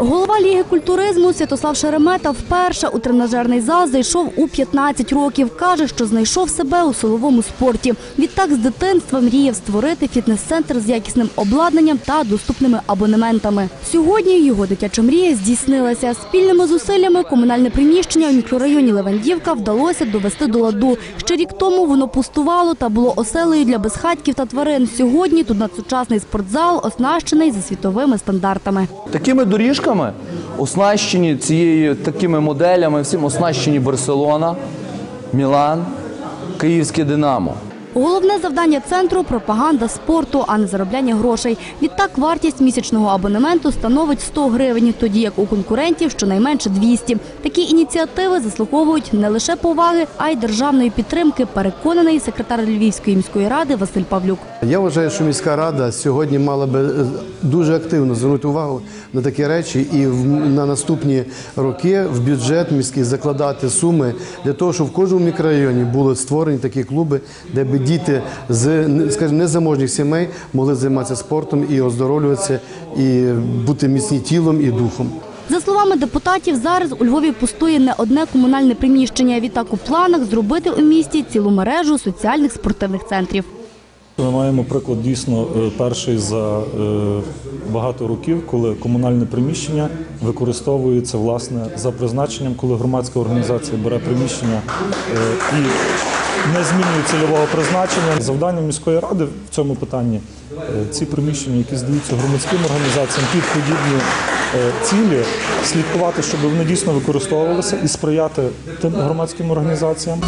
Голова Ліги культуризму Святослав Шеремета вперше у тренажерний зал зайшов у 15 років. Каже, що знайшов себе у силовому спорті. Відтак з дитинства мріяв створити фітнес-центр з якісним обладнанням та доступними абонементами. Сьогодні його дитяча мрія здійснилася. Спільними зусиллями комунальне приміщення у мікрорайоні Левандівка вдалося довести до ладу. Ще рік тому воно пустувало та було оселею для безхатьків та тварин. Сьогодні тут надсучасний спортзал, оснащений за світовими стандартами. Такими доріжками оснащені цією такими моделями, всім оснащені Барселона, Мілан, Київське Динамо. Головне завдання центру пропаганда спорту, а не заробляння грошей. Відтак вартість місячного абонементу становить 100 гривень, тоді як у конкурентів щонайменше 200. Такі ініціативи заслуговують не лише поваги, а й державної підтримки. Переконаний секретар Львівської міської ради Василь Павлюк. Я вважаю, що міська рада сьогодні мала би е, дуже активно звернути увагу на такі речі і на наступні роки в бюджет міський закладати суми для того, щоб в кожному мікрорайоні були створені такі клуби, де діти з скажімо, незаможних сімей могли займатися спортом і оздоровлюватися, і бути міцні тілом і духом. За словами депутатів, зараз у Львові пустує не одне комунальне приміщення. Відтак у планах зробити у місті цілу мережу соціальних спортивних центрів. Ми маємо приклад дійсно е, перший за е, багато років, коли комунальне приміщення використовується власне за призначенням, коли громадська організація бере приміщення е, і не змінює цільового призначення. Завдання міської ради в цьому питанні е, ці приміщення, які здаються громадським організаціям під подібні е, цілі, слідкувати, щоб вони дійсно використовувалися і сприяти тим громадським організаціям.